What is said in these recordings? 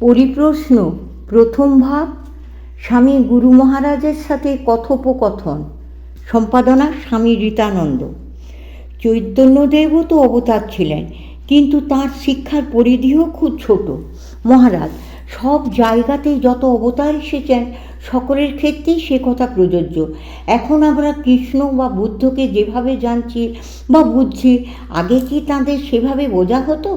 পরিপ্রশ্ন, প্রথম ভাগ স্বামী গুরু মহারাজের সাথে কথোপকথন। সম্পাদনা, স্বামী রীতানন্দ। চৈতন্যদেবও তো অবতার ছিলেন, কিন্তু তার শিক্ষার পরিধিও খুব ছোট। মহারাজ, সব জায়গাতেই যত অবতার এসেছেন, সকলের ক্ষেত্রেই সে কথা প্রযোজ্য। এখন আমরা কৃষ্ণ বা বুদ্ধকে যেভাবে জানছি বা বুঝছি, আগে কি তাদের সেভাবে বোঝা হতো?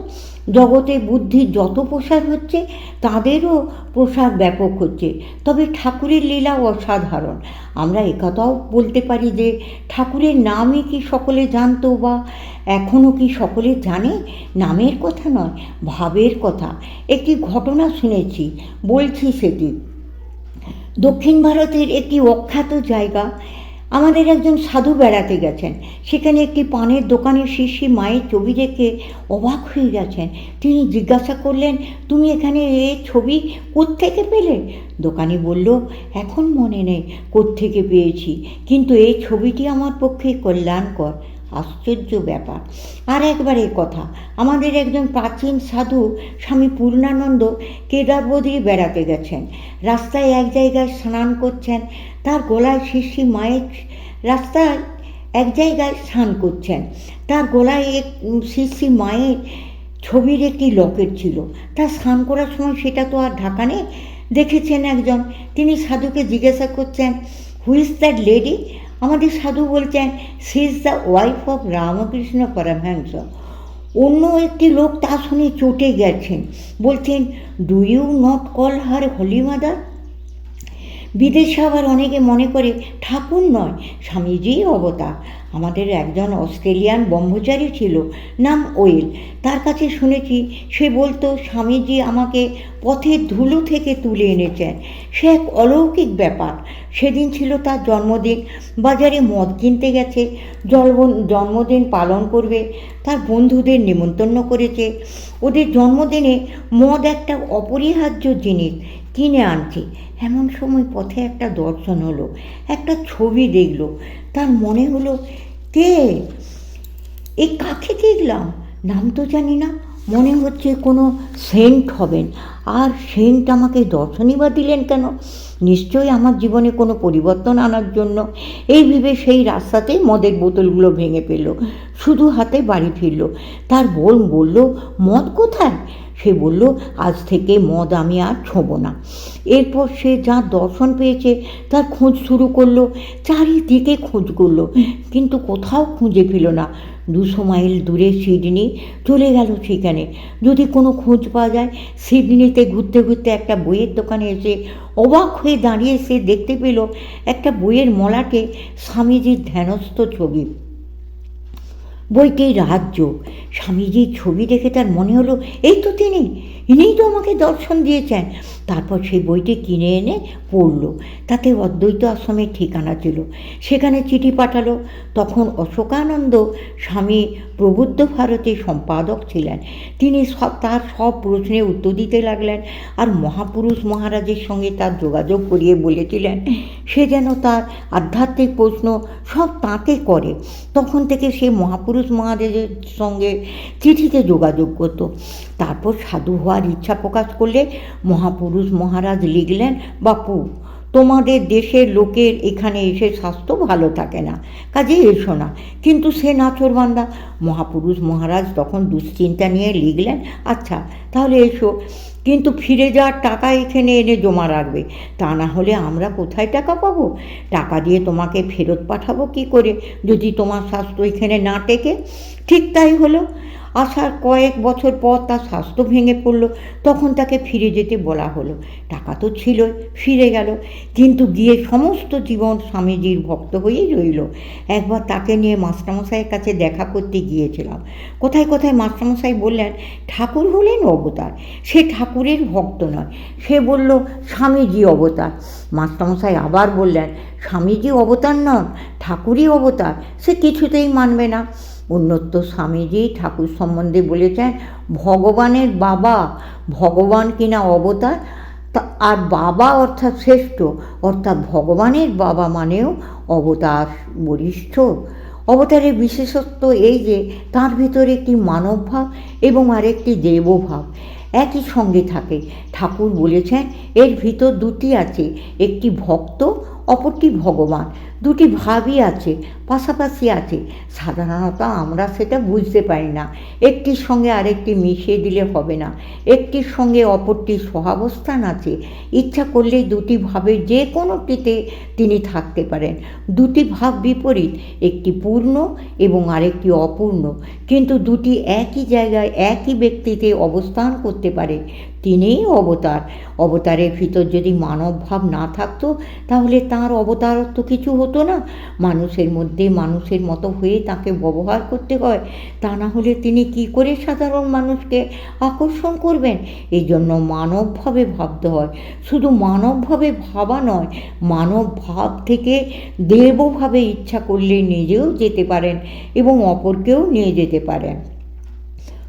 জগতে বুদ্ধির যত প্রসার হচ্ছে, তাদেরও প্রসার ব্যাপক হচ্ছে। তবে ঠাকুরের লীলা অসাধারণ। আমরা একথাও বলতে পারি যে, ঠাকুরের নামই কি সকলে জানতো বা এখনও কি সকলে জানে? নামের কথা নয়, ভাবের কথা। একটি ঘটনা শুনেছি, বলছি সেটি দক্ষিণ ভারতের একটি অখ্যাত জায়গা আমাদের একজন সাধু বেড়াতে গেছেন। সেখানে একটি পানের দোকানের শিশি মায়ের ছবি দেখে অবাক হয়ে গেছেন। তিনি জিজ্ঞাসা করলেন, তুমি এখানে এ ছবি কোত্থেকে পেলে? দোকানি বলল, এখন মনে নেই, কোত্থেকে পেয়েছি। কিন্তু এই ছবিটি আমার পক্ষে কল্যাণকর। আশ্চর্য ব্যাপার। আর একবার এ কথা, আমাদের একজন প্রাচীন সাধু স্বামী পূর্ণানন্দ কেদারবদ্রী বেড়াতে গেছেন। রাস্তায় এক জায়গায় স্নান করছেন, তার গলায় শিশি মায়ের রাস্তায় এক জায়গায় স্নান করছেন। তার গলায় এক শিশি মায়ের ছবির একটি লকেট ছিল। তার স্নান করার সময় সেটা তো আর ঢাকা নেই, দেখেছেন একজন। তিনি সাধুকে জিজ্ঞাসা করছেন হুইজ দ্যাট লেডি আমাদের সাধু বলছেন she is the wife of Ramakrishna Paramahamsa অন্য একটি লোক তা শুনে চটে গেছেন। বলছেন do you not call her holy mother বিদেশে আবার অনেকে মনে করে, ঠাকুর নয়, স্বামীজি অবতার আমাদের একজন অস্ট্রেলিয়ান ব্রহ্মচারী ছিল, নাম ওয়েল। তার কাছে শুনেছি, সে বলতো, স্বামীজি আমাকে পথের ধুলো থেকে তুলে এনেছেন। সে এক অলৌকিক ব্যাপার। সেদিন ছিল তার জন্মদিন। বাজারে মদ কিনতে গেছে। জন্ম জন্মদিন পালন করবে। তার বন্ধুদের নিমন্ত্রণ করেছে। ওদের জন্মদিনে মদ একটা অপরিহার্য জিনিস। কিনে আনছি। এমন সময় পথে একটা দর্শন হলো, একটা ছবি দেখল। তার মনে হলো, কে? এ কাকে দেখলাম? নাম তো জানি না। মনে হচ্ছে কোনো সেন্ট হবেন। আর সেন্ট আমাকে দর্শনই বা দিলেন কেন? নিশ্চয়ই আমার জীবনে কোনো পরিবর্তন আনার জন্য। এই ভেবে সেই রাস্তাতেই মদের বোতলগুলো ভেঙে ফেলল, শুধু হাতে বাড়ি ফিরল। তার বোন বলল, মদ কোথায়? সে বলল, আজ থেকে মদ আমি আর ছোঁব না। এরপর সে যা দর্শন পেয়েছে তার খোঁজ শুরু করল, চারিদিকে খোঁজ করল, কিন্তু কোথাও খুঁজে পেল না। দুশো মাইল দূরে সিডনি চলে গেল সেখানে। যদি কোনো খোঁজ পাওয়া যায়, সিডনিতে ঘুরতে ঘুরতে একটা বইয়ের দোকানে এসে অবাক হয়ে দাঁড়িয়ে সে দেখতে পেল একটা বইয়ের মলাটে স্বামীজির ধ্যানস্থ ছবি। বইটির রাজ্য স্বামীজির ছবি দেখে তার মনে হলো, এই তো তিনি, ইনিই তো আমাকে দর্শন দিয়েছেন। তারপর সেই বইটি কিনে এনে পড়ল। তাতে অদ্বৈত আশ্রমের ঠিকানা ছিল। সেখানে চিঠি পাঠালো। তখন অশোকানন্দ স্বামী প্রবুদ্ধ ভারতের সম্পাদক ছিলেন। তিনি সব তার সব প্রশ্নের উত্তর দিতে লাগলেন আর মহাপুরুষ মহারাজের সঙ্গে তার যোগাযোগ করিয়ে বলেছিলেন, সে যেন তার আধ্যাত্মিক প্রশ্ন সব তাঁকে করে। তখন থেকে সে মহাপুরুষ মহারাজের সঙ্গে চিঠিতে যোগাযোগ করতো। তারপর সাধু হওয়ার ইচ্ছা প্রকাশ করলে মহাপুরুষ মহারাজ লিখলেন, বাপু, তোমাদের দেশের লোকের এখানে এসে স্বাস্থ্য ভালো থাকে না। কাজে এসো না। কিন্তু সে নাচরবান্দা। মহাপুরুষ মহারাজ তখন দুশ্চিন্তা নিয়ে লিখলেন আচ্ছা তাহলে এসো। কিন্তু ফিরে যাওয়ার টাকা এখানে এনে জমা রাখবে। তা না হলে আমরা কোথায় টাকা পাবো? টাকা দিয়ে তোমাকে ফেরত পাঠাবো কি করে? যদি তোমার স্বাস্থ্য এখানে না টেকে? ঠিক তাই হলো। আসার কয়েক বছর পর তার স্বাস্থ্য ভেঙে পড়ল, তখন তাকে ফিরে যেতে বলা হলো। টাকা তো ছিলই, ফিরে গেল। কিন্তু গিয়ে সমস্ত জীবন স্বামীজির ভক্ত হয়েই রইল। একবার তাকে নিয়ে মাস্টারমশাইয়ের কাছে দেখা করতে গিয়েছিলাম। কোথায় কোথায় মাস্টারমশাই বললেন, ঠাকুর হলেন অবতার। সে ঠাকুরের ভক্ত নয়। সে বলল, স্বামীজি অবতার। মাস্টারমশাই আবার বললেন, স্বামীজি অবতার নন, ঠাকুরই অবতার। সে কিছুতেই মানবে না। অন্যত্র স্বামীজি ঠাকুর সম্বন্ধে বলেছেন, ভগবানের বাবা, ভগবান কিনা অবতার? তা আর বাবা অর্থাৎ শ্রেষ্ঠ, অর্থাৎ ভগবানের বাবা মানেও অবতার বরিষ্ঠ অবতারের বিশেষত্ব এই যে, তার ভিতরে একটি মানব ভাব এবং আরেকটি দেবভাব একই সঙ্গে থাকে। ঠাকুর বলেছেন, এর ভিতর দুটি আছে, একটি ভক্ত, অপরটি ভগবান। দুটি ভাবই আছে, পাশাপাশি আছে। সাধারণত আমরা সেটা বুঝতে পারি না। একটির সঙ্গে আরেকটি মিশিয়ে দিলে হবে না। একটির সঙ্গে অপরটির সহাবস্থান আছে। ইচ্ছা করলে দুটি ভাবে যে কোনোটিতে তিনি থাকতে পারেন। দুটি ভাব বিপরীত, একটি পূর্ণ এবং আরেকটি অপূর্ণ। কিন্তু দুটি একই জায়গায় একই ব্যক্তিতে অবস্থান করতে পারে। তিনিই অবতার। অবতারের ভিতর যদি মানব ভাব না থাকতো, তাহলে তার অবতারত্ব কিছু হতো না। মানুষের মধ্যে মানুষের মতো হয়ে তাকে ব্যবহার করতে হয়। তা না হলে তিনি কি করে সাধারণ মানুষকে আকর্ষণ করবেন? এই জন্য মানবভাবে ভাবতে হয়। শুধু মানবভাবে ভাবা নয়, মানব ভাব থেকে দেবভাবে ইচ্ছা করলে নিজেও যেতে পারেন এবং অপরকেও নিয়ে যেতে পারেন।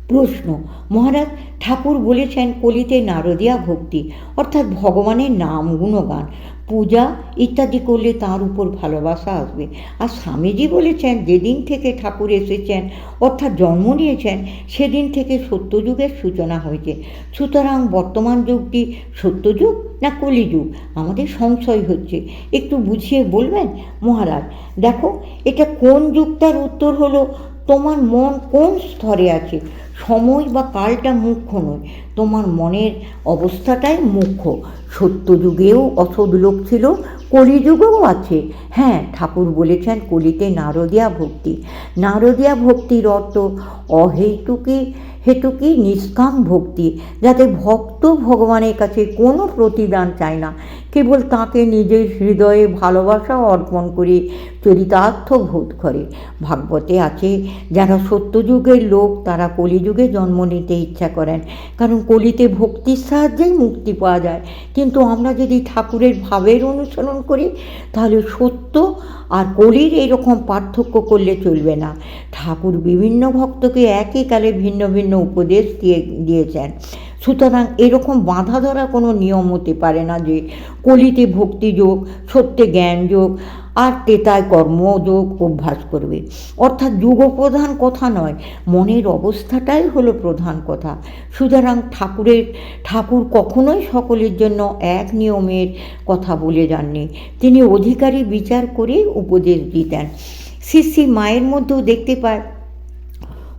প্রশ্ন, মহারাজ ঠাকুর বলেছেন কলিতে নারদিয়া ভক্তি, অর্থাৎ ভগবানের নাম গুণগান। পূজা ইত্যাদি করলে তার উপর ভালোবাসা আসবে। আর স্বামীজি বলেছেন, যেদিন থেকে ঠাকুর এসেছেন, অর্থাৎ জন্ম নিয়েছেন, সেদিন থেকে সত্যযুগের সূচনা হয়েছে। সুতরাং বর্তমান যুগটি সত্যযুগ না কলিযুগ? আমাদের সংশয় হচ্ছে। একটু বুঝিয়ে বলবেন? মহারাজ, দেখো, এটা কোন যুগটার উত্তর হলো? তোমার মন কোন স্তরে আছে? সময় বা কালটা মুখ্য নয়, তোমার মনের অবস্থাটাই মুখ্য। সত্যযুগেও অসৎ লোক ছিল, কলিযুগেও আছে। হ্যাঁ ঠাকুর বলেছেন কলিতে নারদিয়া ভক্তি। নারদিয়া ভক্তির অর্থ অহেতুকি, হেতুকি নিষ্কাম ভক্তি, যাতে ভক্ত ভগবানের কাছে কোনো প্রতিদান চায় না। কেবল তাকে নিজের হৃদয়ে ভালোবাসা অর্পণ করে চরিতার্থ বোধ করে। ভাগবতে আছে, যারা সত্যযুগের লোক, তারা কলিযুগে জন্ম নিতে ইচ্ছা করেন। কারণ কলিতে ভক্তির সাহায্যেই মুক্তি পাওয়া যায়। কিন্তু আমরা যদি ঠাকুরের ভাবের অনুসরণ করি, তাহলে সত্য আর কলির এরকম পার্থক্য করলে চলবে না। ঠাকুর বিভিন্ন ভক্তকে একই কালে ভিন্ন ভিন্ন উপদেশ দিয়ে, দিয়েছেন। সুতরাং এরকম বাঁধা ধরা কোনো নিয়ম হতে পারে না যে কলিতে ভক্তিযোগ সত্যে জ্ঞানযোগ আর তেতায় কর্মযোগ অভ্যাস করবে। অর্থাৎ যুগ প্রধান কথা নয়, মনের অবস্থাটাই হলো প্রধান কথা। সুতরাং ঠাকুরের, ঠাকুর কখনোই সকলের জন্য এক নিয়মের কথা বলে যাননি। তিনি অধিকারী বিচার করে উপদেশ দিতেন। শ্রী মায়ের মধ্যেও দেখতে পায়,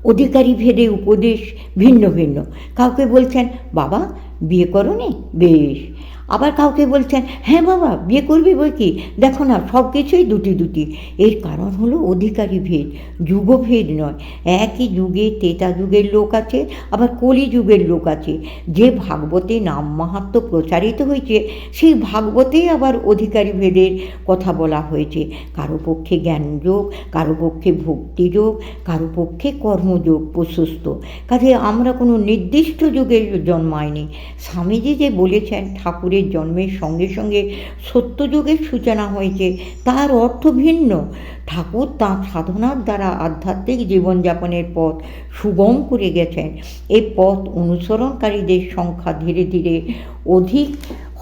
অধিকারী ভেদে উপদেশ ভিন্ন ভিন্ন। কাউকে বলছেন, বাবা, বিয়ে করনি? বেশ। আবার কাউকে বলছেন হ্যাঁ বাবা, বিয়ে করবি বই কি? দেখো না সব কিছুই দুটি দুটি। এর কারণ হলো অধিকারী ভেদ যুগভেদ নয়। একই যুগে তেতা যুগের লোক আছে, আবার কলি যুগের লোক আছে। যে ভাগবতে নাম মাহাত্ম প্রচারিত হয়েছে, সেই ভাগবতেই আবার অধিকারী ভেদের কথা বলা হয়েছে। কারও পক্ষে জ্ঞানযোগ কারও পক্ষে ভক্তিযোগ কারও পক্ষে কর্মযোগ প্রশস্ত। কাজে আমরা কোনো নির্দিষ্ট যুগের জন্মায়নি স্বামীজি যে বলেছেন ঠাকুরের জন্মের সঙ্গে সঙ্গে সত্যযুগের সূচনা হয়েছে। তার অর্থ ভিন্ন। ঠাকুর তাঁর সাধনার দ্বারা আধ্যাত্মিক জীবনযাপনের পথ সুগম করে গেছেন। এ পথ অনুসরণকারীদের সংখ্যা ধীরে ধীরে অধিক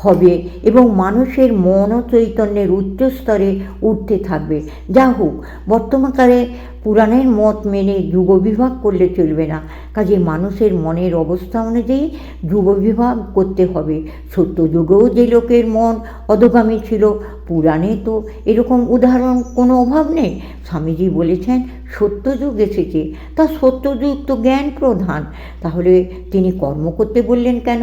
হবে এবং মানুষের মন চৈতন্যের উচ্চ স্তরে উঠতে থাকবে। যা হোক, বর্তমানকালে পুরাণের মত মেনে যুগবিভাগ করলে চলবে না। কাজে মানুষের মনের অবস্থা অনুযায়ী যুগবিভাগ করতে হবে। সত্য যুগেও যে লোকের মন অধগামী ছিল, পুরাণে তো এরকম উদাহরণ কোনো অভাব নেই। স্বামীজি বলেছেন সত্যযুগ এসেছে। তা সত্যযুগ তো জ্ঞান প্রধান। তাহলে তিনি কর্ম করতে বললেন কেন?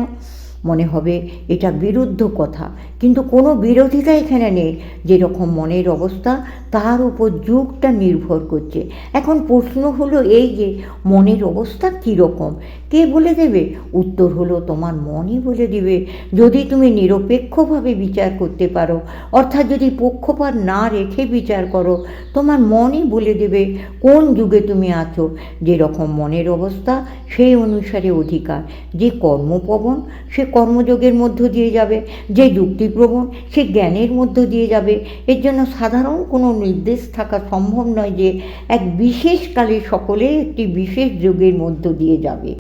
মনে হবে, এটা বিরুদ্ধ কথা। কিন্তু কোনো বিরোধিতা এখানে নেই। যেরকম মনের অবস্থা, তার উপর যুগটা নির্ভর করছে। এখন প্রশ্ন হলো এই যে, মনের অবস্থা কীরকম? কে বলে দেবে? উত্তর হলো, তোমার মনই বলে দিবে। যদি তুমি নিরপেক্ষভাবে বিচার করতে পারো, অর্থাৎ যদি পক্ষপাত না রেখে বিচার করো, তোমার মনই বলে দেবে কোন যুগে তুমি আছো। যেরকম মনের অবস্থা, সেই অনুসারে অধিকার। যে কর্মপবন, সে কর্মযোগের মধ্য দিয়ে যাবে, যে যুক্তিপ্রবণ সে জ্ঞানের মধ্য দিয়ে যাবে। এর জন্য সাধারণ কোনো নির্দেশ থাকা সম্ভব নয় যে এক বিশেষ কালে সকলে একটি বিশেষ যোগের মধ্য দিয়ে যাবে।